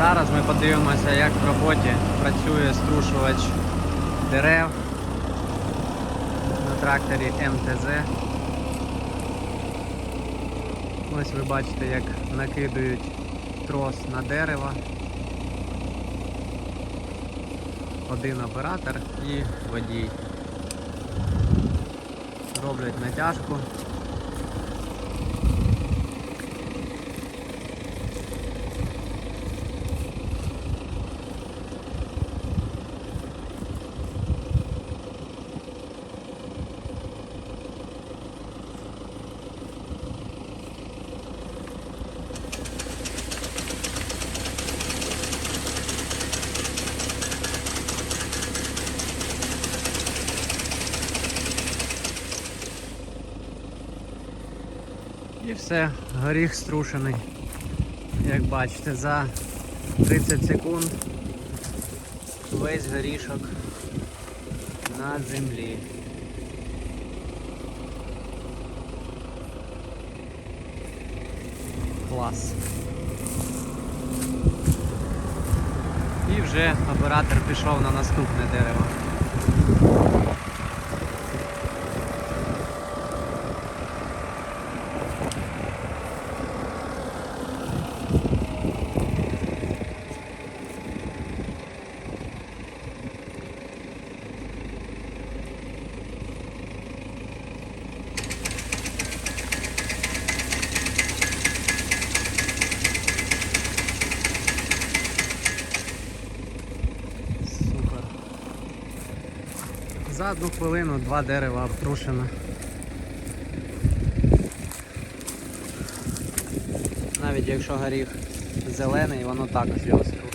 Зараз ми подивимося, як в роботі працює струшувач дерев на тракторі МТЗ. Ось ви бачите, як накидують трос на дерево. Один оператор і водій. Роблять натяжку. І все, горіх струшений. Як бачите, за 30 секунд весь горішок на землі. Клас. І вже оператор пішов на наступне дерево. За одну хвилину два дерева обтрушено. Навіть якщо горіх зелений, воно також його струшить.